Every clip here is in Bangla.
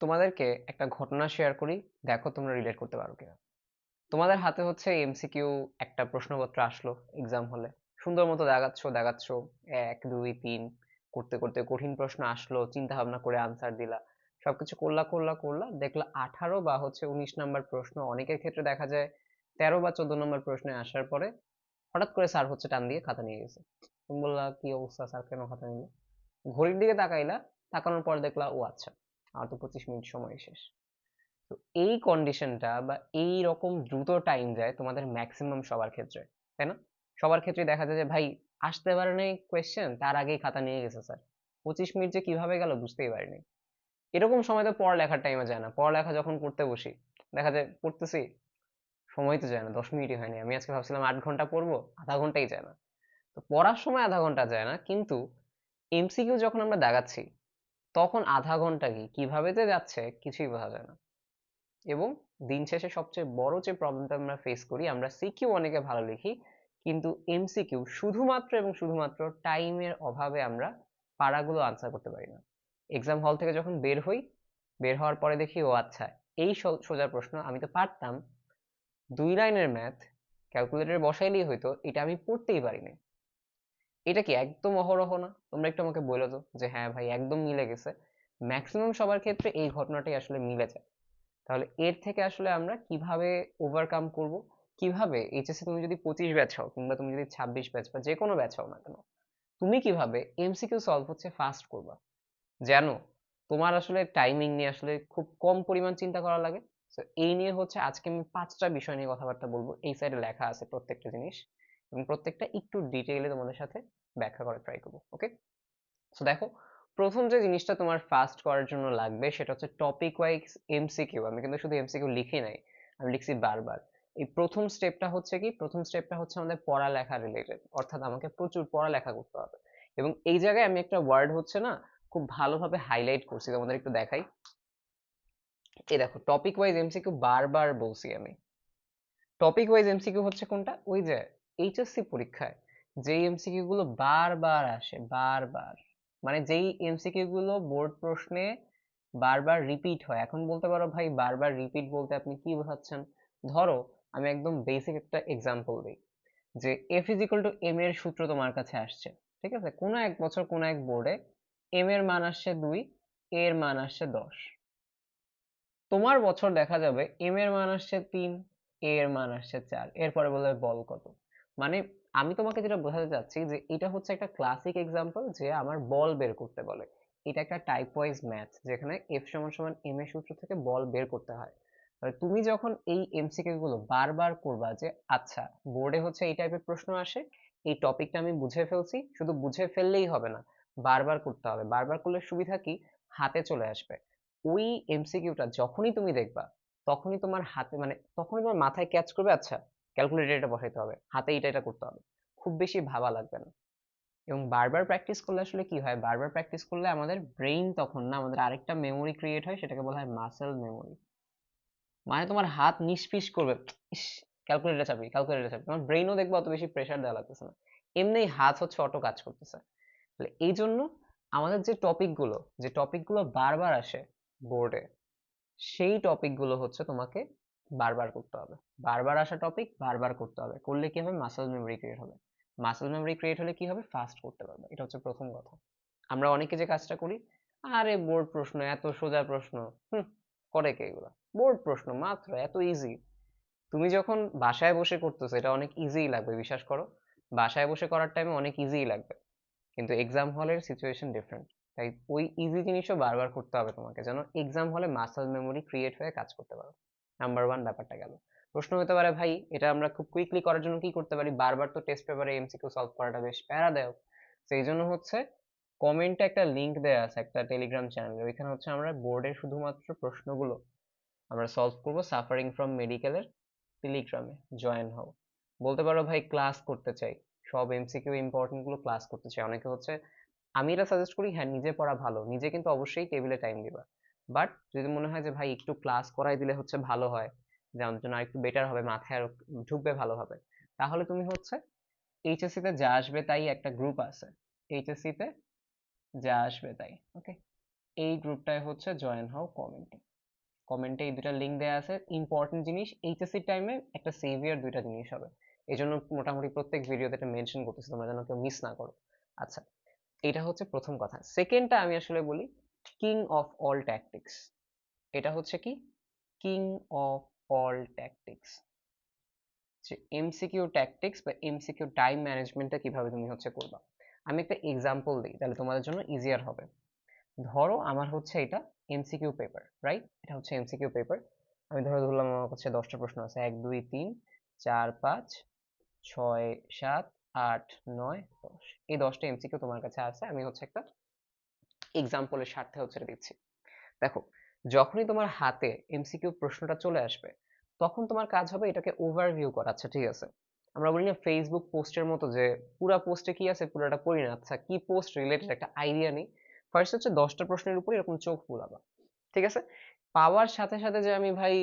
তোমাদেরকে একটা ঘটনা শেয়ার করি, দেখো তোমরা রিলেট করতে পারো কিনা। তোমাদের হাতে হচ্ছে এমসিকিউ একটা প্রশ্নপত্র আসলো এক্সাম হলে সুন্দর মতো দেখাচ্ছ দেখাচ্ছ। এক, দুই, তিন, করতে করতে কঠিন প্রশ্ন আসলো চিন্তা ভাবনা করে আনসার দিলা। সবকিছু করলা করলা করলা, দেখলা আঠারো বা হচ্ছে উনিশ নাম্বার প্রশ্ন। অনেকের ক্ষেত্রে দেখা যায় তেরো বা চোদ্দ নম্বর প্রশ্নে আসার পরে হঠাৎ করে স্যার হচ্ছে টান দিয়ে খাতা নিয়ে গেছে। তুমি বললা কি অবস্থা স্যার কেন খাতা নিল? ঘড়ির দিকে তাকাইলা, তাকানোর পর দেখলা, ও আচ্ছা। আর তো পঁচিশ মিনিট সময় শেষ। তো এই কন্ডিশনটা বা এই রকম দ্রুত টাইম যায় তোমাদের ম্যাক্সিমাম সবার ক্ষেত্রে, তাই না? সবার ক্ষেত্রে দেখা যায় যে, ভাই, আসতে পারে নাই কোয়েশ্চেন তার আগেই খাতা নিয়ে গেছে স্যার পঁচিশ মিনিট যে কীভাবে গেল বুঝতেই পারিনি। এরকম সময় তো পড়ালেখার টাইমে যায় না। পড়ালেখা যখন করতে বসি, দেখা যায় পড়তেছি, সময় তো যায় না, দশ মিনিটই হয়নি। আমি আজকে ভাবছিলাম আট ঘণ্টা পড়ব, আধা ঘন্টাই যায় না। তো পড়ার সময় আধা ঘণ্টা যায় না, কিন্তু এমসিকিউ যখন আমরা দেখাচ্ছি তখন আধা ঘণ্টা কি? কীভাবে যে যাচ্ছে কিছুই বোঝা যায় না। এবং দিন শেষে সবচেয়ে বড় যে প্রবলেমটা আমরা ফেস করি, আমরা সিকিউ অনেকে ভালো লিখি, কিন্তু এমসিকিউ শুধুমাত্র এবং শুধুমাত্র টাইমের অভাবে আমরা পাড়াগুলো আনসার করতে পারি না। এক্সাম হল থেকে যখন বের হই, বের হওয়ার পরে দেখি, ও আচ্ছা এই সোজা প্রশ্ন, আমি তো পারতাম। দুই লাইনের ম্যাথ ক্যালকুলেটরে বসাইলেই হয়তো এটা আমি পড়তেই পারিনি। এটা কি একদম অহরহ না? তোমরা একটু আমাকে বলে দাও যে হ্যাঁ ভাই, একদম মিলে গেছে। ম্যাক্সিমাম সবার ক্ষেত্রে এই ঘটনাটাই আসলে মিলে যায়। তাহলে এর থেকে আসলে আমরা কীভাবে ওভারকাম করব? কীভাবে? এইচএসসি তুমি যদি পঁচিশ ব্যাচ হও কিংবা তুমি যদি ছাব্বিশ ব্যাচ বা যে কোনো ব্যাচ হও না কেন, তুমি কীভাবে এমসিকিউ সলভ হচ্ছে ফাস্ট করবা? জানো তোমার আসলে টাইমিং নিয়ে আসলে খুব কম পরিমাণ চিন্তা করা লাগে। তো এই নিয়ে হচ্ছে আজকে আমি পাঁচটা বিষয় নিয়ে কথাবার্তা বলব। এই সাইডে লেখা আছে প্রত্যেকটা জিনিস। এবং প্রত্যেকটা একটু ডিটেইলে তোমাদের সাথে ব্যাখ্যা করার ট্রাই করব ওকে সো দেখো, প্রথম যে জিনিসটা তোমার ফাস্ট করার জন্য লাগবে সেটা হচ্ছে টপিক ওয়াইজ এমসিকিউ আমি কিন্তু শুধু এমসিকিউ লিখি নাই, আমি লিখছি বারবার। এই প্রথম স্টেপটা হচ্ছে কি? প্রথম স্টেপটা হচ্ছে আমাদের পড়ালেখা রিলেটেড অর্থাৎ আমাকে প্রচুর পড়ালেখা করতে হবে। এবং এই জায়গায় আমি একটা ওয়ার্ড হচ্ছে না, খুব ভালোভাবে হাইলাইট করছি, তোমাদের একটু দেখাই। এই দেখো টপিক ওয়াইজ এমসিকিউ বারবার বলছি আমি। টপিক ওয়াইজ এমসিকিউ হচ্ছে কোনটা? ওই যে এইচএসসি পরীক্ষায় যেই এমসিকিউ গুলো বারবার আসে, বারবার মানে যেই এমসিকিউ গুলো বোর্ড প্রশ্নে বারবার রিপিট হয়, এখন বলতে পারো ভাই বারবার রিপিট বলতে আপনি কি বোঝাচ্ছেন? ধরো আমি একদম বেসিক একটা এক্সাম্পল দিই, যে এফ ইজ টু এম এর সূত্র তোমার কাছে আসছে, ঠিক আছে? কোনো এক বছর কোনো এক বোর্ডে এম এর মান আসছে দুই এর মান আসছে দশ। তোমার বছর দেখা যাবে এম এর মান আসছে তিন এর মান আসছে চার, এরপরে বলবে বল কত? মানে আমি তোমাকে যেটা বোঝাতে চাচ্ছি যে এটা হচ্ছে একটা ক্লাসিক এক্সাম্পল যে আমার বল বের করতে বলে। এটা একটা টাইপ ওয়াইজ ম্যাথ যেখানে এফ সমান সমান এম এর সূত্র থেকে বল বের করতে হয়। তাহলে তুমি যখন এই এমসিকিউ গুলো বারবার করবা যে আচ্ছা বোর্ডে হচ্ছে এই টাইপের প্রশ্ন আসে, এই টপিকটা আমি বুঝে ফেলছি, শুধু বুঝে ফেললেই হবে না, বারবার করতে হবে। বারবার করলে সুবিধা কি? হাতে চলে আসবে। ওই এমসিকিউটা যখনই তুমি দেখবা, তখনই তোমার হাতে মানে তখনই তোমার মাথায় ক্যাচ করবে আচ্ছা ক্যালকুলেটর এটা বসাইতে হবে, হাতে এটা এটা করতে হবে। খুব বেশি ভাবা লাগবে না। এবং বারবার প্র্যাকটিস করলে আসলে কি হয়? বারবার প্র্যাকটিস করলে আমাদের ব্রেইন তখন না আমাদের আরেকটা মেমোরি ক্রিয়েট হয়, সেটাকে বলা হয় মাসেল মেমোরি মানে তোমার হাত নিষ্পিস করবে ক্যালকুলেটর চাপি ক্যালকুলেটর চাপি তোমার ব্রেইনও দেখবে অত বেশি প্রেশার দেওয়া লাগতেছে না। এমনি হাত হচ্ছে অটো কাজ করতেছে। তাহলে এই জন্য আমাদের যে টপিকগুলো যে টপিকগুলো বারবার আসে বোর্ডে সেই টপিকগুলো হচ্ছে তোমাকে বারবার করতে হবে। বারবার আসা টপিক বারবার করতে হবে। করলে কি হবে? মাসেল মেমোরি ক্রিয়েট হবে। মাসেল মেমোরি ক্রিয়েট হলে কি হবে? ফাস্ট করতে পারবে। এটা হচ্ছে প্রথম কথা। আমরা অনেকে যে কাজটা করি, আরে বোর্ড প্রশ্ন, এত সোজা প্রশ্ন, হুম, করে কে এগুলো? বোর্ড প্রশ্ন, মাত্র, এত ইজি তুমি যখন বাসায় বসে করতেছো, এটা অনেক ইজিই লাগবে, বিশ্বাস করো। বাসায় বসে করার টাইমে অনেক ইজিই লাগবে। কিন্তু এক্সাম হলের সিচুয়েশন ডিফারেন্ট তাই ওই ইজি জিনিসও বারবার করতে হবে তোমাকে, যেন এক্সাম হলে মাসেল মেমোরি ক্রিয়েট হয়ে কাজ করতে পারো। নাম্বার ওয়ান ব্যাপারটা গেল। প্রশ্ন হতে পারে, ভাই, এটা আমরা খুব কুইকলি করার জন্য কি করতে পারি? বারবার তো টেস্ট পেপারে এমসিকিউ সলভ করাটা বেশ প্যারাদায়ক। সেই জন্য হচ্ছে কমেন্টে একটা লিংক দেওয়া আছে, একটা টেলিগ্রাম চ্যানেলে ওইখানে হচ্ছে আমরা বোর্ডের শুধুমাত্র প্রশ্নগুলো আমরা সলভ করব সাফারিং ফ্রম মেডিকেলের টেলিগ্রামে জয়েন হও। বলতে পারো, ভাই ক্লাস করতে চাই। সব এমসিকিউ ইম্পর্টেন্টগুলো ক্লাস করতে চাই। অনেকে হচ্ছে আমি এটা সাজেস্ট করি হ্যাঁ নিজে পড়া ভালো। নিজে কিন্তু অবশ্যই টেবিলে টাইম দিবা। বাট যদি মনে হয় যে, ভাই, একটু ক্লাস করাই দিলে হচ্ছে ভালো হয় যেমন জন্য একটু বেটার হবে, মাথায় আরও ঢুকবে ভালোভাবে তাহলে তুমি হচ্ছে এইচএসসি তে যা আসবে তাই একটা গ্রুপ আছে। এইচএসসি তে যা আসবে তাই ওকে এই গ্রুপটায় হচ্ছে জয়েন হও কমেন্টে কমেন্টে এই দুটা লিঙ্ক দেওয়া আছে। ইম্পর্টেন্ট জিনিস এইচএসসি টাইমে একটা সেভিয়ার দুইটা জিনিস হবে। এই জন্য মোটামুটি প্রত্যেক ভিডিওতে এটা মেনশন করতেছি, তোমরা যেন কেউ মিস না করো। আচ্ছা এটা হচ্ছে প্রথম কথা। সেকেন্ডটা আমি আসলে বলি কিং অফ অল ট্যাকটিক্স এটা হচ্ছে কি? কিং অফ অল ট্যাকটিক্স যে এমসিকিউ ট্যাকটিক্স বা এমসিকিউ টাইম ম্যানেজমেন্টটা কীভাবে তুমি হচ্ছে করবা? আমি একটা এক্সাম্পল দিই, তাহলে তোমাদের জন্য ইজিয়ার হবে। ধরো আমার হচ্ছে এটা এমসিকিউ পেপার রাইট এটা হচ্ছে এমসিকিউ পেপার আমি ধরো ধরলাম আমার কাছে দশটা প্রশ্ন আছে। এক, দুই, তিন, চার, পাঁচ, ছয়, সাত, আট, নয়, দশ। এই দশটা এমসিকিউ তোমার কাছে আছে। আমি হচ্ছে একটা এক্সাম্পলের স্বার্থে হচ্ছে দিচ্ছি। দেখো, যখনই তোমার হাতে এমসিকিউ প্রশ্নটা চলে আসবে, তখন তোমার কাজ হবে এটাকে ওভারভিউ করা। আচ্ছা ঠিক আছে। আমরা বলি না ফেসবুক পোস্টের মতো যে পুরা পোস্টে কি আছে, পুরোটা পড়ি না। আচ্ছা কি পোস্ট রিলেটেড একটা আইডিয়া নেই। ফার্স্ট হচ্ছে দশটা প্রশ্নের উপর এরকম চোখ বুলাবা, ঠিক আছে? পাওয়ার সাথে সাথে যে আমি ভাই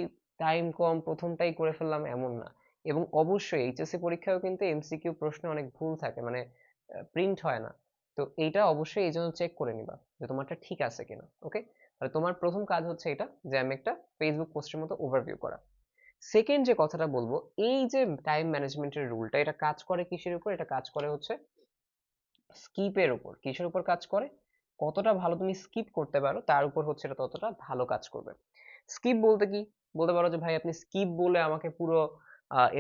টাইম কম, প্রথমটাই করে ফেললাম এমন না। এবং অবশ্যই এইচএসসি পরীক্ষায়ও কিন্তু এমসিকিউ প্রশ্ন অনেক ভুল থাকে মানে প্রিন্ট হয় না। তো এইটা অবশ্যই এই জন্য চেক করে নিবা যে তোমারটা ঠিক আছে কিনা ওকে তাহলে তোমার প্রথম কাজ হচ্ছে এটা যে আমি একটা ফেসবুক পোস্টের মতো ওভারভিউ করা। সেকেন্ড যে কথাটা বলব, এই যে টাইম ম্যানেজমেন্টের রুলটা এটা কাজ করে কিসের উপর? এটা কাজ করে হচ্ছে স্কিপের উপর। কিসের উপর কাজ করে? কতটা ভালো তুমি স্কিপ করতে পারো, তার উপর হচ্ছে এটা ততটা ভালো কাজ করবে। স্কিপ বলতে কি? বলতে পারো যে ভাই, আপনি স্কিপ বলে আমাকে পুরো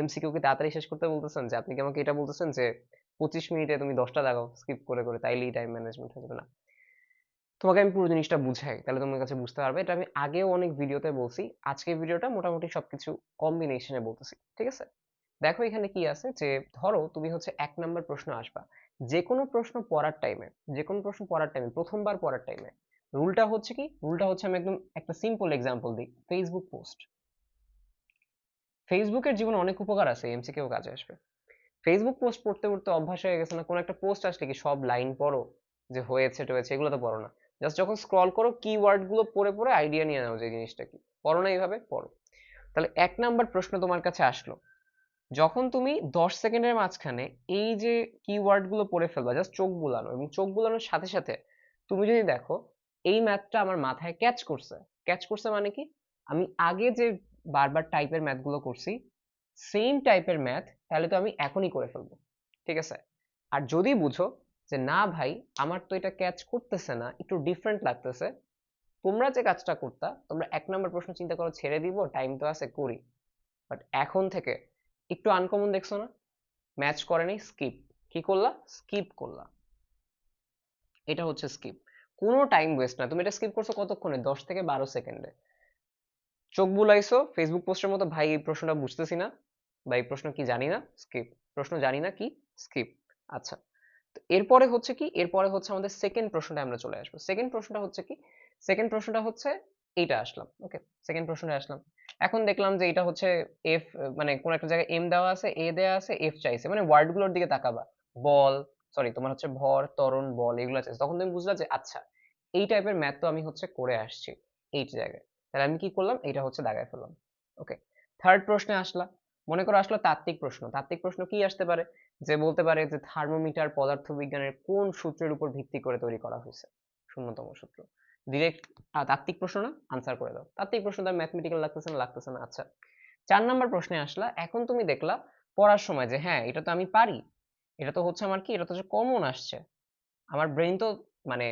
এমসিকিউ কি তাড়াতাড়ি শেষ করতে বলতেছেন যে আপনি কি আমাকে এটা বলতেছেন যে পঁচিশ মিনিটে তুমি দশটা দেখাও স্কিপ করে করে, তাইলেই টাইম ম্যানেজমেন্ট হয়ে যাবে। না। তোমাকে আমি পুরো জিনিসটা বুঝাই, তাহলে তোমার কাছে বুঝতে পারবে। এটা আমি আগেও অনেক ভিডিওতে বলছি, আজকের ভিডিওটা মোটামুটি সবকিছু কম্বিনেশনে বলতেছি, ঠিক আছে? দেখো এখানে কি আছে যে, ধরো তুমি হচ্ছে এক নাম্বার প্রশ্ন আসবা যে কোনো প্রশ্ন পড়ার টাইমে যে কোনো প্রশ্ন পড়ার টাইমে প্রথমবার পড়ার টাইমে রুলটা হচ্ছে কি, রুলটা হচ্ছে আমি একদম একটা সিম্পল এক্সাম্পল দিই ফেসবুক পোস্ট ফেসবুকের জীবনে অনেক উপকার আছে এমসিকিউ কাজে আসবে। ফেসবুক পোস্ট পড়তে পড়তে অভ্যাস হয়ে গেছে না, কোনো একটা পোস্ট আসলে কি সব লাইন পড়ো, যে হয়েছে, টয়েছে, এগুলো তো পড়ো না। জাস্ট যখন স্ক্রল করো কিওয়ার্ডগুলো পড়ে পড়ে আইডিয়া নিয়ে নাও যে জিনিসটা কি। পড়ো না এইভাবে, পড়ো। তাহলে এক নাম্বার প্রশ্ন তোমার কাছে আসলো। যখন তুমি দশ সেকেন্ডের মাঝখানে এই যে কিওয়ার্ডগুলো পড়ে ফেলবা জাস্ট চোখ বুলানো এবং চোখ বুলানোর সাথে সাথে তুমি যদি দেখো, এই ম্যাথটা আমার মাথায় ক্যাচ করছে। ক্যাচ করছে মানে কি? আমি আগে যে বারবার টাইপের ম্যাথগুলো করছি সেম টাইপের ম্যাথ তাহলে তো আমি এখনই করে ফেলব। ঠিক আছে? আর যদি বুঝো যে, না ভাই, আমার তো এটা ক্যাচ করতেছে না, একটু ডিফারেন্ট লাগতেছে। তোমরা যে কাজটা করতা, তোমরা এক নম্বর প্রশ্ন চিন্তা করো, ছেড়ে দিব টাইম তো আছে, করি। বাট এখন থেকে একটু আনকমন দেখছ না? ম্যাচ করেনি স্কিপ কি করলা? স্কিপ করলা। এটা হচ্ছে স্কিপ কোনো টাইম ওয়েস্ট না। তুমি এটা স্কিপ করছ কতক্ষণে? দশ থেকে বারো সেকেন্ডে। চোখ বুলাইছো ফেসবুক পোস্টের মতো, ভাই, এই প্রশ্নটা বুঝতেছি না। বা এই প্রশ্ন কি জানি না স্কিপ প্রশ্ন জানি না কি স্কিপ আচ্ছা তো এরপরে হচ্ছে কি, এরপরে হচ্ছে আমাদের সেকেন্ড প্রশ্নটা আমরা চলে আসব। সেকেন্ড প্রশ্নটা হচ্ছে কি সেকেন্ড প্রশ্নটা হচ্ছে এইটা আসলাম ওকে সেকেন্ড প্রশ্নটা আসলাম। এখন দেখলাম যে এটা হচ্ছে এফ মানে কোন একটা জায়গায় এম দেওয়া আছে এ দেওয়া আছে এফ চাইছে। মানে ওয়ার্ডগুলোর দিকে তাকাবা। বল সরি তোমার হচ্ছে ভর, ত্বরণ, বল, এগুলো চাইছে। তখন তুমি বুঝলা যে আচ্ছা এই টাইপের ম্যাথ তো আমি হচ্ছে করে আসছি এই জায়গায়। তাহলে আমি কি করলাম? এটা হচ্ছে দাগায় ফেললাম ওকে থার্ড প্রশ্নে আসলাম মনে করো আসলো তাত্ত্বিক প্রশ্ন। তাত্ত্বিক প্রশ্ন কি আসতে পারে? যে বলতে পারে যে থার্মোমিটার পদার্থবিজ্ঞানের কোন সূত্রের উপর ভিত্তি করে তৈরি করা হয়েছে? শূন্যতম সূত্র। ডিরেক্ট তাত্ত্বিক প্রশ্ন না? আনসার করে দাও। তাত্ত্বিক প্রশ্ন তার ম্যাথমেটিক্যাল লাগতেছে না লাগতেছে না। আচ্ছা। চার নাম্বার প্রশ্নে আসলা, এখন তুমি দেখলা পড়ার সময় যে হ্যাঁ এটা তো আমি পারি। এটা তো হচ্ছে আমার কি? এটা তো হচ্ছে কমন আসছে। আমার ব্রেন তো মানে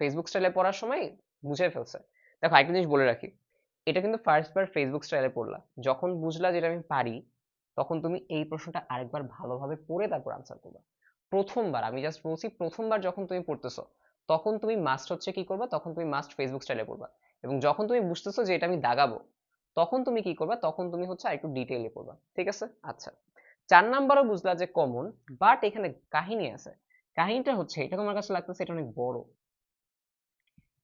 ফেসবুক স্টাইলে পড়ার সময় বুঝে ফেলছে। দেখো একটা জিনিস বলে রাখি। এটা কিন্তু ফার্স্ট বার ফেসবুক স্টাইলে পড়লা। যখন বুঝলা যেটা আমি পারি, তখন তুমি এই প্রশ্নটা আরেকবার ভালোভাবে পড়ে তারপর আনসার করবা। প্রথমবার, আমি জাস্ট বলছি প্রথমবার যখন তুমি পড়তেছো, তখন তুমি মাস্ট হচ্ছে কি করবা? তখন তুমি মাস্ট ফেসবুক স্টাইলে পড়বা। এবং যখন তুমি বুঝতেছো যে এটা আমি দাগাবো, তখন তুমি কি করবা? তখন তুমি হচ্ছে আরেকটু ডিটেইলে পড়বা। ঠিক আছে? আচ্ছা। চার নাম্বারও বুঝলা যে কমন বাট এখানে কাহিনী আছে। কাহিনীটা হচ্ছে, এটা তোমার কাছে লাগতেছে এটা অনেক বড়।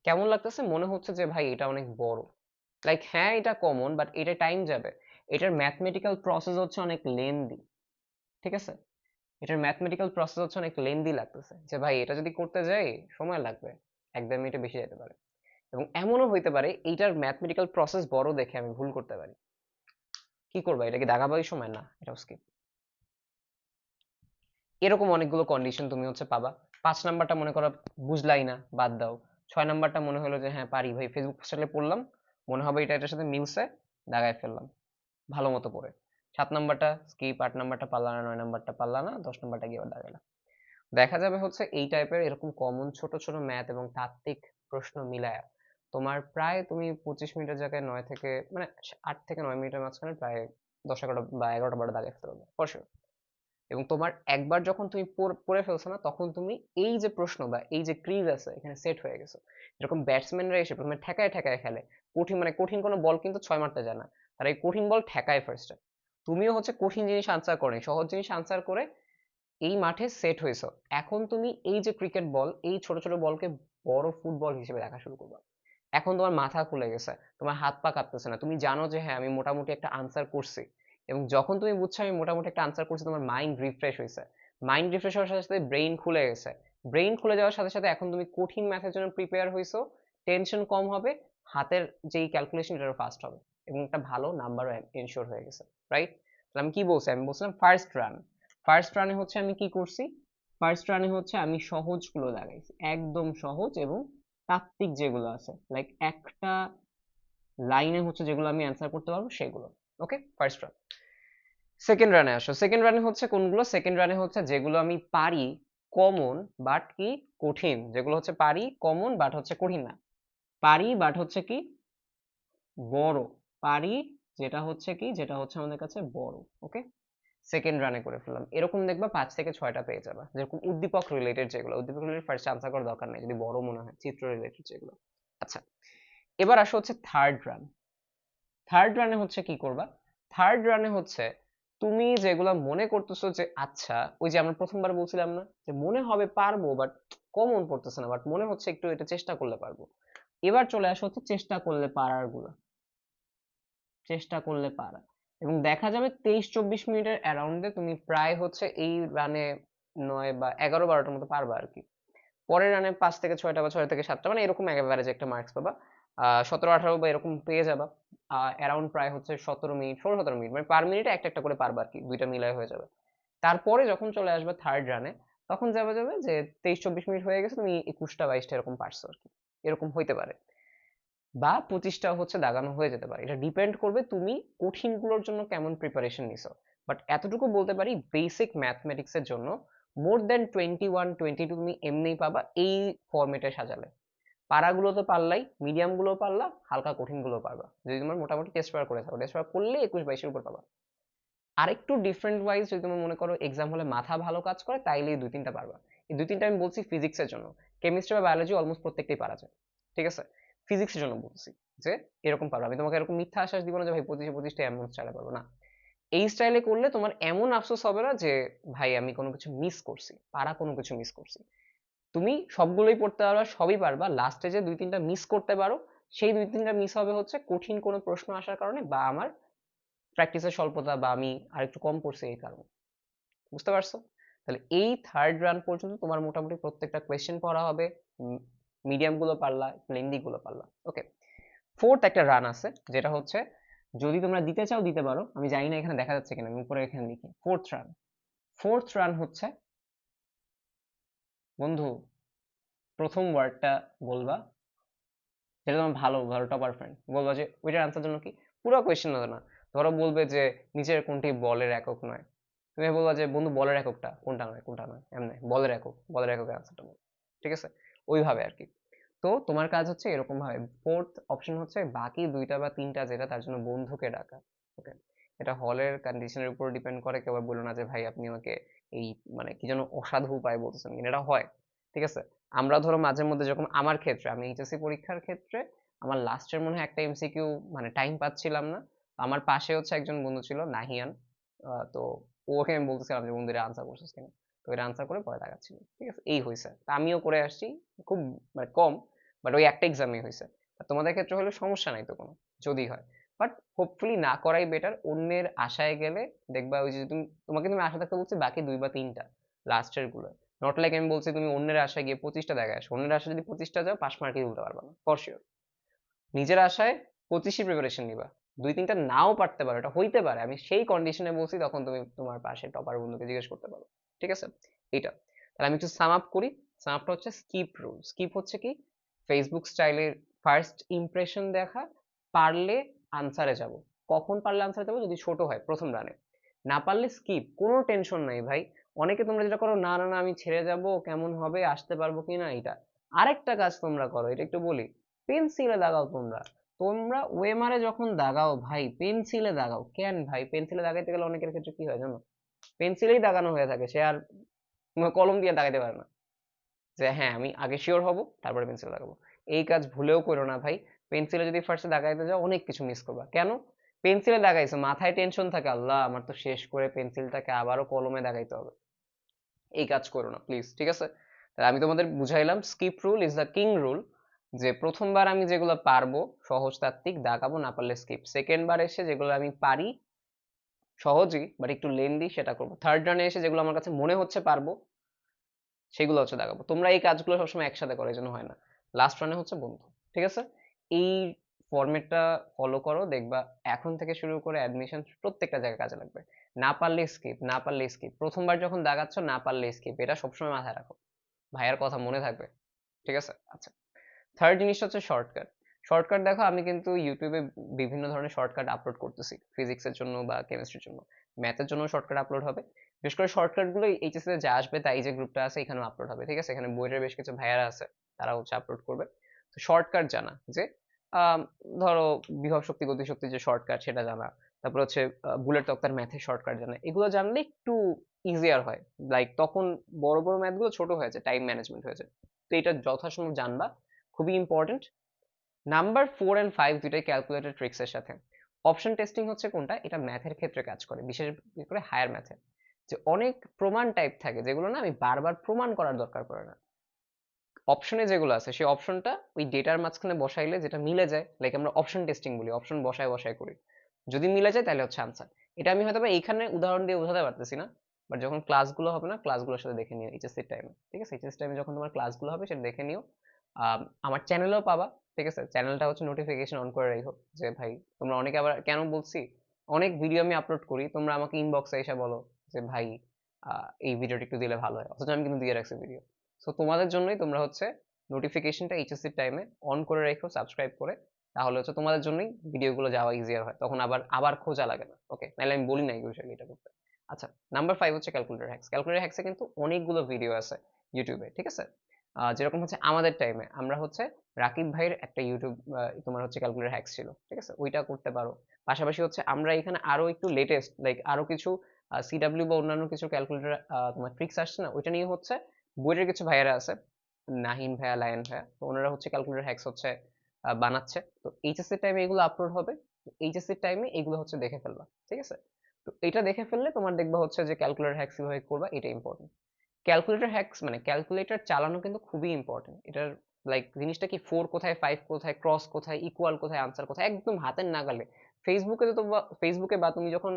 কেমন লাগতেছে? মনে হচ্ছে যে ভাই এটা অনেক বড়। লাইক হ্যাঁ এটা কমন বাট এটা টাইম যাবে। এটার ম্যাথমেটিক্যাল প্রসেস হচ্ছে অনেক লেন্দি ঠিক আছে? এটার ম্যাথমেটিক্যাল প্রসেস হচ্ছে অনেক লেন্দি লাগতেছে যে, ভাই, এটা যদি করতে যাই, সময় লাগবে, এক দেড় মিনিটে বেশি যেতে পারে। এবং এমনও হইতে পারে, এইটার ম্যাথমেটিক্যাল প্রসেস বড় দেখে আমি ভুল করতে পারি। কি করবা? এটা কি সময়? না, এটাও স্কিপ এরকম অনেকগুলো কন্ডিশন তুমি হচ্ছে পাবা। পাঁচ নাম্বারটা মনে করো, বুঝলাই না, বাদ দাও। ছয় নাম্বারটা মনে হলো যে হ্যাঁ পারি ভাই ফেসবুক পোস্টালে পড়লাম মনে হবে এটা এটার সাথে মিলছে, দাগায় ফেললাম। ভালো মতো পড়ে। সাত নাম্বারটা স্কিপ, আট নাম্বারটা পারলা না, নয় নাম্বারটা পারলা না, দশ নাম্বারটা গিয়ে দাগালাম দেখা যাবে হচ্ছে এই টাইপের এরকম কমন ছোট ছোট ম্যাথ এবং তাত্ত্বিক প্রশ্ন মিলায়া তোমার প্রায় তুমি পঁচিশ মিনিটের জায়গায় নয় থেকে মানে আট থেকে নয় মিনিটের মাঝখানে প্রায় দশ, এগারোটা বা এগারোটা বারোটা দাগে ফেলতে পারবে ফর এবং তোমার একবার যখন তুমি পড়ে ফেলছো না, তখন তুমি এই যে প্রশ্ন বা এই যে ক্রিজ আছে, এখানে সেট হয়ে গেছো। যেরকম ব্যাটসম্যানরা এসে প্রথমে ঠেকায় ঠেকায় খেলে। কঠিন মানে কঠিন কোনো বল কিন্তু ছয় মারতে যায় না। তারা এই কঠিন বল ঠেকায় ফার্স্টে তুমিও হচ্ছে কঠিন জিনিস আনসার করে সহজ জিনিস আনসার করে এই মাঠে সেট হয়েছো। এখন তুমি এই যে ক্রিকেট বল এই ছোট ছোট বলকে বড় ফুটবল হিসেবে দেখা শুরু করবা। এখন তোমার মাথা খুলে গেছে, তোমার হাত পা কাঁপতেছে না। তুমি জানো যে হ্যাঁ আমি মোটামুটি একটা আনসার করছি। এবং যখন তুমি বুঝছ আমি মোটামুটি একটা আনসার করছি, তোমার মাইন্ড রিফ্রেশ হয়েছে। মাইন্ড রিফ্রেশ হওয়ার সাথে সাথে ব্রেইন খুলে গেছে। ব্রেইন খুলে যাওয়ার সাথে সাথে এখন তুমি কঠিন ম্যাথের জন্য প্রিপেয়ার হয়েছো টেনশন কম হবে হাতের যেই ক্যালকুলেশন এটা ফাস্ট হবে এবং একটা ভালো নাম্বারও এনশোর হয়ে গেছে রাইট তাহলে আমি কি বলছি? আমি বলছিলাম ফার্স্ট রান ফার্স্ট রানে হচ্ছে আমি কি করছি? ফার্স্ট রানে হচ্ছে আমি সহজগুলো লাগাইছি, একদম সহজ এবং তাত্ত্বিক যেগুলো আছে লাইক একটা লাইনে হচ্ছে যেগুলো আমি অ্যান্সার করতে পারব সেগুলো ওকে ফার্স্ট রান সেকেন্ড রানে আসো। সেকেন্ড রানে হচ্ছে কোনগুলো? সেকেন্ড রানে হচ্ছে যেগুলো আমি পারি কমন বাট কি? কঠিন। যেগুলো হচ্ছে পারি কমন বাট হচ্ছে কঠিন না। পারি বাট হচ্ছে কি? বড় পারি, যেটা হচ্ছে কি? যেটা হচ্ছে আমাদের কাছে বড় ওকে সেকেন্ড রানে করে ফেললাম। এরকম দেখবা পাঁচ থেকে ছয়টা পেয়ে যাবা। যেরকম উদ্দীপক রিলেটেড যেগুলো, উদ্দীপক রিলেটেড ফার্স্ট আনসার করার দরকার নেই, যদি বড় মনে হয়, চিত্র রিলেটেড যেগুলো। আচ্ছা এবার আসো হচ্ছে থার্ড রান থার্ড রানে হচ্ছে কি করবা? থার্ড রানে হচ্ছে তুমি যেগুলো মনে করতেছো যে আচ্ছা ওই যে আমরা প্রথমবার বলছিলাম না, যে মনে হবে পারব বাট কমন পড়তেছে না বাট মনে হচ্ছে একটু এটা চেষ্টা করলে পারব। এবার চলে আসো হচ্ছে চেষ্টা করলে পারারগুলো। চেষ্টা করলে পারা। এবং দেখা যাবে তেইশ চব্বিশ মিনিটের অ্যারাউন্ডে তুমি প্রায় হচ্ছে এই রানে নয় বা এগারো বারোটার মতো পারবা আর কি। পরের রানে পাঁচ থেকে ছয়টা বা ছয় থেকে সাতটা মানে এরকম এভারেজ একটা মার্কস পাবা। সতেরো, আঠারো বা এরকম পেয়ে যাবা। অ্যারাউন্ড প্রায় হচ্ছে সতেরো মিনিট, ষোলো, সতেরো মিনিট মানে পার মিনিটে একটা একটা করে পারবা আর কি, দুইটা মিলায় হয়ে যাবে। তারপরে যখন চলে আসবে থার্ড রানে তখন যাবে যাবে যে তেইশ, চব্বিশ মিনিট হয়ে গেছে, তুমি একুশটা, বাইশটা এরকম পারছ আর কি। এরকম হইতে পারে। বা পঁচিশটা হচ্ছে দাগানো হয়ে যেতে পারে। এটা ডিপেন্ড করবে তুমি কঠিনগুলোর জন্য কেমন প্রিপারেশন নিছো। বাট এতটুকু বলতে পারি বেসিক ম্যাথমেটিক্সের জন্য more then twenty one twenty two তুমি এমনিই পাবা এই ফরম্যাটে সাজালে। পাড়াগুলো তো পারলাই মিডিয়ামগুলো পারলা, হালকা কঠিনগুলো পারবা। যদি তোমার মোটামুটি টেস্ট পেপার করে থাকো টেস্ট পেপার করলে একুশ, বাইশের উপর পাবা। আরেকটু ডিফারেন্ট ওয়াইজ যদি তুমি মনে করো এক্সাম হলে মাথা ভালো কাজ করে তাইলে দুই তিনটা পারবা। এই দুই তিনটা আমি বলছি ফিজিক্সের জন্য। কেমিস্ট্রি বা বায়োলজি অলমোস্ট প্রত্যেকটাই পারা যায়। ঠিক আছে? ফিজিক্সের জন্য বলছি যে, এরকম পারব আমি তোমাকে এরকম মিথ্যা আশ্বাস দিব না যে, ভাই, পঁচিশে পঁচিশটা এমন স্টাইলে পারব। না। এই স্টাইলে করলে তোমার এমন আফসোস হবে না যে, ভাই, আমি কোনো কিছু মিস করছি। পারা কোনো কিছু মিস করছি। তুমি সবগুলোই পড়তে পারবা, সবই পারবা। লাস্টে যে দুই তিনটা মিস করতে পারো, সেই দুই তিনটা মিস হবে হচ্ছে কঠিন কোনো প্রশ্ন আসার কারণে বা আমার প্র্যাকটিসের স্বল্পতা বা আমি আরেকটু কম পড়ছি এই কারণে। বুঝতে পারছ? তাহলে এই থার্ড রান পর্যন্ত তোমার মোটামুটি প্রত্যেকটা কোয়েশ্চেন পড়া হবে মিডিয়ামগুলো পারলা লেন্দি গুলো পারলা ওকে ফোর্থ একটা রান আছে, যেটা হচ্ছে, যদি তোমরা দিতে চাও দিতে পারো, আমি জানি না এখানে দেখা যাচ্ছে কিনা, আমি উপরে এখানে লিখি। ফোর্থ রান ফোর্থ রান হচ্ছে, বন্ধু, প্রথম ওয়ার্ডটা বলবা, যেটা তোমার ভালো ধরো টপার ফ্রেন্ড বলবা যে, ওইটার আনসার জন্য কি? পুরো কোয়েশ্চেন না, ধরো বলবে যে, নিচের কোনটি বলের একক নয়। তুমি বলবা যে, বন্ধু, বলের এককটা, কোনটা নয় কোনটা নয়? এমনি, বলের একক, বলের একের আনসারটা বল, ঠিক আছে? ওইভাবে আর কি। তো তোমার কাজ হচ্ছে এরকম ভাবে ফোর্থ অপশন হচ্ছে বাকি দুইটা বা তিনটা যেটা তার জন্য বন্ধুকে ডাকা ওকে এটা হলের কন্ডিশনের উপর ডিপেন্ড করে, কেউ বলল না যে, ভাই, আপনি আমাকে এই মানে কি যেন অসাধু উপায় বলতেছেন। এটা হয়, ঠিক আছে? আমরা ধরো মাঝে মধ্যে যখন আমার ক্ষেত্রে, আমি এইচএসসি পরীক্ষার ক্ষেত্রে, আমার লাস্টের মনে হয় একটা এমসিকিউ মানে টাইম পাচ্ছিলাম না। আমার পাশে হচ্ছে একজন বন্ধু ছিল নাহিয়ান তো ওকে আমি বলতেছিলাম যে বন্ধুরা আনসার করছিস কিনা? তো এটা আনসার করে পরে দেখাচ্ছিল ঠিক আছে? এই হয়েছে। তা আমিও করে আসছি, খুব মানে কম বাট ওই একটা এক্সামই হয়েছে। তোমাদের ক্ষেত্রে হলে সমস্যা নাই তো কোনো, যদি হয়। বাট হোপফুলি না করাই বেটার অন্যের আশায় গেলে দেখবা ওই যে তুমি, তোমাকে তুমি আশা থাকতে বলছি বাকি দুই বা তিনটা লাস্টেরগুলো। নট লাইক আমি বলছি তুমি অন্যের আশায় গিয়ে পঁচিশটা দেখা আসো। অন্যের আশায় যদি পঁচিশটা যাও পাঁচ মার্কই তুলতে পারবে না ফর শিওর নিজের আশায় পঁচিশই প্রিপারেশন নিবা। দুই তিনটা নাও পারতে পারো, এটা হইতে পারে। আমি সেই কন্ডিশনে বলছি, তখন তুমি তোমার পাশে টপার বন্ধুকে জিজ্ঞেস করতে পারো। ঠিক আছে? এইটা। তাহলে আমি একটু সাম আপ করি। সাম আপটা হচ্ছে স্কিপ রুল স্কিপ হচ্ছে কি? ফেসবুক স্টাইলের ফার্স্ট ইমপ্রেশন দেখা, পারলে আনসারে যাব। কখন পারলে আনসারে যাব? যদি ছোট হয়, প্রথম রানে না পারলে স্কিপ কোনো টেনশন নাই ভাই। অনেকে তোমরা যেটা করো, না না না, আমি ছেড়ে যাব, কেমন হবে, আসতে পারব কি না এটা আরেকটা কাজ তোমরা করো, এটা একটু বলি। পেন্সিলে দাগাও তোমরা। তোমরা ওয়েমারে যখন দাগাও, ভাই পেন্সিলে দাগাও, কেন ভাই? পেন্সিলে দাগাইতে গেলে অনেকের ক্ষেত্রে কি হয় জানো? পেন্সিলেই দাগানো হয়ে থাকে, সে আর কলম দিয়ে দাগাইতে পারে না। যে হ্যাঁ আমি আগে শিওর হব, তারপরে পেন্সিল লাগাবো এই কাজ ভুলেও করো না ভাই। পেন্সিলে যদি ফার্স্টে দাগাইতে যাও, অনেক কিছু মিস করবা। কেন? পেন্সিলে দাগাইছো, মাথায় টেনশন থাকে, আল্লাহ, আমার তো শেষ করে পেন্সিলটাকে আবারও কলমে দাগাইতে হবে। এই কাজ করো না প্লিজ ঠিক আছে? আমি তোমাদের বুঝাইলাম skip rule is the king rule যে প্রথমবার আমি যেগুলো পারব সহজ তাত্ত্বিক দাগাবো না পারলে স্কিপ সেকেন্ড বার এসে যেগুলো আমি পারি সহজই বাট একটু লেন্দি সেটা করব। থার্ড রানে এসে যেগুলো আমার কাছে মনে হচ্ছে পারব, সেগুলো হচ্ছে দেখাবো। তোমরা এই কাজগুলো সবসময় একসাথে করো, এই হয় না। লাস্ট রানে হচ্ছে বন্ধু, ঠিক আছে? এই ফরম্যাটটা ফলো করো, দেখবা এখন থেকে শুরু করে অ্যাডমিশন প্রত্যেকটা জায়গায় কাজে লাগবে। না পারলে স্কিপ না পারলে স্কিপ প্রথমবার যখন দাগাচ্ছ না পারলে স্কিপ এটা সবসময় মাথায় রাখো। ভাইয়ার কথা মনে থাকবে, ঠিক আছে? আচ্ছা। থার্ড জিনিসটা হচ্ছে শর্টকাট শর্টকাট দেখো, আমি কিন্তু ইউটিউবে বিভিন্ন ধরনের শর্টকাট আপলোড করতেছি। ফিজিক্সের জন্য বা কেমিস্ট্রির জন্য। ম্যাথের জন্য শর্টকাট আপলোড হবে। বিশেষ করে শর্টকাটগুলো এইচএসসি যা আসবে, তাই যে গ্রুপটা আছে, এখানেও আপলোড হবে। ঠিক আছে? এখানে বইয়ের বেশ কিছু ভাইয়ারা আছে তারা হচ্ছে আপলোড করবে। তো শর্টকাট জানা, যে ধরো বিভব শক্তি, গতি শক্তি যে শর্টকাট সেটা জানা। তারপর হচ্ছে বুলেট তক্তার ম্যাথের শর্টকাট জানা। এগুলো জানলে একটু ইজিয়ার হয়। লাইক তখন বড় বড় ম্যাথগুলো ছোট হয়েছে টাইম ম্যানেজমেন্ট হয়েছে তো এটা যথাসম্ভব জানবা। খুবই important number four and five দুইটাই ক্যালকুলেটর ট্রিক্স এর সাথে। অপশন টেস্টিং হচ্ছে কোনটা? এটা ম্যাথের ক্ষেত্রে কাজ করে, বিশেষ করে হায়ার ম্যাথে যে অনেক প্রমাণ টাইপ থাকে, যেগুলো না আমি বারবার প্রমাণ করার দরকার পড়ে না। অপশনে যেগুলো আছে, সেই অপশনটা ওই ডেটার মাঝখানে বসাইলে যেটা মিলে যায় লাইক আমরা অপশন টেস্টিং বলি অপশন বসায় বসায় করি। যদি মিলে যায় তাহলে হচ্ছে আনসার এটা আমি হয়তো এইখানে উদাহরণ দিয়ে বোঝাতে পারতেছি না বাট যখন ক্লাসগুলো হবে না ক্লাসগুলোর সাথে দেখে নিও এইচএসসির টাইমে ঠিক আছে? এইচএসসি টাইমে যখন তোমার ক্লাসগুলো হবে, সেটা দেখে নিও। আমার চ্যানেলেও পাবা, ঠিক আছে? চ্যানেলটা হচ্ছে নোটিফিকেশন অন করে রাখো যে ভাই, তোমরা অনেকে আবার কেন বলছি, অনেক ভিডিও আমি আপলোড করি, তোমরা আমাকে ইনবক্সে এসে বলো যে ভাই এই ভিডিওটা একটু দিলে ভালো হয়। অথচ আমি কিন্তু দিয়ে রাখছি ভিডিও সো তোমাদের জন্যই তোমরা হচ্ছে নোটিফিকেশনটা এইচএসসির টাইমে অন করে রেখো সাবস্ক্রাইব করে। তাহলে হচ্ছে তোমাদের জন্যই ভিডিওগুলো যাওয়া ইজিয়ার হয়। তখন আবার আবার খোঁজা লাগে না। ওকে নাহলে আমি বলি না এই বিষয়ে এটা করতে। আচ্ছা নাম্বার ফাইভ হচ্ছে ক্যালকুলেটর হ্যাক্স ক্যালকুলেটর হ্যাক্সে কিন্তু অনেকগুলো ভিডিও আছে ইউটিউবে ঠিক আছে? যেরকম হচ্ছে আমাদের টাইমে আমরা হচ্ছে রাকিব ভাইয়ের একটা ইউটিউব তোমার হচ্ছে ক্যালকুলেটর হ্যাক্স ছিল, ঠিক আছে? ওইটা করতে পারো। পাশাপাশি হচ্ছে আমরা এখানে আরও একটু লেটেস্ট লাইক আরও কিছু সিডাব্লিউ বা অন্যান্য কিছু ক্যালকুলেটর তোমার ট্রিক্স আসছে না? ওইটা নিয়ে হচ্ছে বইয়ের কিছু ভাইয়েরা আছে, নাহিন ভাইয়া, লায়ন ভাইয়া, তো ওনারা হচ্ছে ক্যালকুলেটর হ্যাক্স হচ্ছে বানাচ্ছে। তো এইচএসসির টাইমে এগুলো আপলোড হবে এইচএসসির টাইমে এগুলো হচ্ছে দেখে ফেলবা, ঠিক আছে? তো এটা দেখে ফেললে তোমার দেখবা হচ্ছে যে ক্যালকুলেটর হ্যাক্স কীভাবে করবা, এটা ইম্পর্টেন্ট ক্যালকুলেটর হ্যাক্স মানে ক্যালকুলেটর চালানো কিন্তু খুবই ইম্পর্টেন্ট এটার লাইক জিনিসটা কি ফোর কোথায় ফাইভ কোথায় ক্রস কোথায় ইকুয়াল কোথায় আনসার কোথায়, একদম হাতের নাগালে। ফেসবুকে তো ফেসবুকে বা তুমি যখন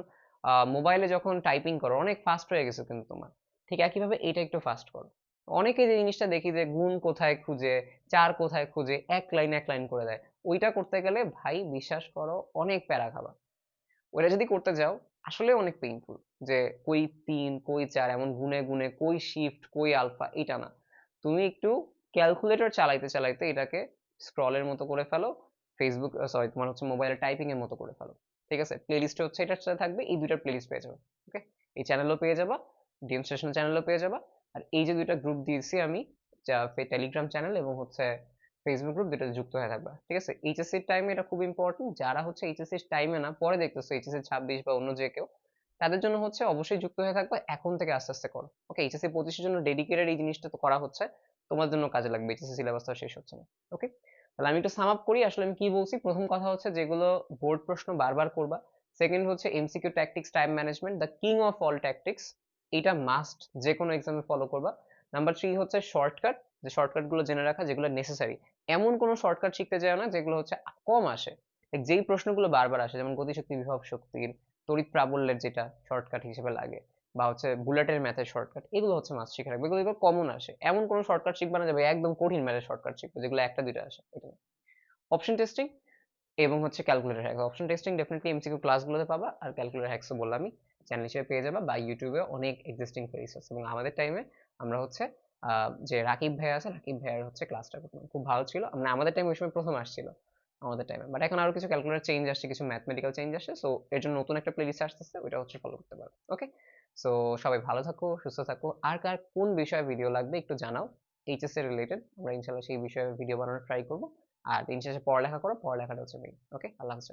মোবাইলে যখন টাইপিং করো, অনেক ফাস্ট হয়ে গেছে কিন্তু তোমার। ঠিক একইভাবে এটা একটু ফাস্ট করো। অনেকে যে জিনিসটা দেখি যে গুণ কোথায় খুঁজে, চার কোথায় খুঁজে, এক লাইন এক লাইন করে দেয়, ওইটা করতে গেলে ভাই, বিশ্বাস করো, অনেক প্যারা খাবা। ওইটা যদি করতে যাও আসলে অনেক পেইনফুল যে কই তিন, কই চার, এমন গুনে গুনে কই শিফট কই আলফা এটা না। তুমি একটু ক্যালকুলেটর চালাইতে চালাইতে এটাকে স্ক্রলের মতো করে ফেলো ফেসবুক সরি তোমার হচ্ছে মোবাইলে টাইপিং এর মতো করে ফেলো। ঠিক আছে? প্লেলিস্টে হচ্ছে এটার সাথে থাকবে, এই দুইটা প্লেলিস্ট পেয়ে যাবে। ওকে এই চ্যানেলও পেয়ে যাবা ডিএম স্টেশন চ্যানেলও পেয়ে যাবা। আর এই যে দুইটা গ্রুপ দিয়েছি আমি, যা টেলিগ্রাম চ্যানেল এবং হচ্ছে ফেসবুক গ্রুপ দুটো যুক্ত হয়ে থাকবা। ঠিক আছে? এইচএসসির টাইমে এটা খুব ইম্পর্টেন্ট যারা হচ্ছে এইচএসসির টাইমে না, পরে দেখতেছো এইচএসসি ছাব্বিশ বা অন্য যে কেউ তাদের জন্য হচ্ছে অবশ্যই যুক্ত হয়ে থাকবে, এখন থেকে আস্তে আস্তে করো। ওকে এইচএসসি পঁচিশের জন্য ডেডিকেটেড এই জিনিসটা তো করা হচ্ছে, তোমার জন্য কাজে লাগবে এইচএসসি সিলেবাসটা শেষ হচ্ছে না। ওকে তাহলে আমি একটু সাম আপ করি, আসলে আমি কি বলছি? প্রথম কথা হচ্ছে যেগুলো বোর্ড প্রশ্ন বারবার করবা। সেকেন্ড হচ্ছে MCQ tactics time management the king of all tactics এটা মাস্ট যে কোনো এক্সামে ফলো করবা। নাম্বার থ্রি হচ্ছে শর্টকাট যে শর্টকাটগুলো জেনে রাখা, যেগুলো নেসেসারি এমন কোনো শর্টকাট শিখতে যায় না, যেগুলো হচ্ছে কম আসে। যেই প্রশ্নগুলো বারবার আসে, যেমন গতিশক্তি, বিভব শক্তির তড়িৎ প্রাবল্যের যেটা শর্টকাট হিসেবে লাগে বা হচ্ছে বুলেটের ম্যাথের শর্টকাট এগুলো হচ্ছে মাস্ট শিখে রাখবে। এগুলো এগুলো কমন আসে। এমন কোনো শর্টকাট শিখবে না যাবে একদম কঠিন ম্যাথের শর্টকাট শিখবে, যেগুলো একটা দুইটা আসে। অপশন টেস্টিং এবং হচ্ছে calculator hacks option testing definitely MCQ ক্লাসগুলোতে পাবা আর ক্যালকুলেটর হ্যাক্সও বললামই চ্যানেল হিসেবে পেয়ে যাবা বা ইউটিউবে অনেক এক্সিস্টিং প্লেলিস্ট আছে। এবং আমাদের টাইমে আমরা হচ্ছে যে রাকিব ভাই আছে, রাকিব ভাইয়ের হচ্ছে ক্লাসটা করতাম। খুব ভালো ছিল। মানে আমাদের টাইম ওই সময় প্রথম আসছিল। আমাদের টাইমে বাট এখন আরও কিছু ক্যালকুলেটর চেঞ্জ আসছে, কিছু ম্যাথমেটিক্যাল চেঞ্জ আসছে সো এর জন্য নতুন একটা প্লেলিস্ট আসতেছে, ওইটা হচ্ছে ফলো করতে পারো ওকে সো সবাই ভালো থাকো, সুস্থ থাকো। আর কার কোন বিষয়ে ভিডিও লাগবে একটু জানাও। এইচএস এর রিলেটেড আমরা ইনশাল্লাহ সেই বিষয়ে ভিডিও বানানোর ট্রাই করব। আর দিন শেষে পড়ালেখা করো, পড়ালেখাটা হচ্ছে মেইন ওকে আল্লাহ হাফেজ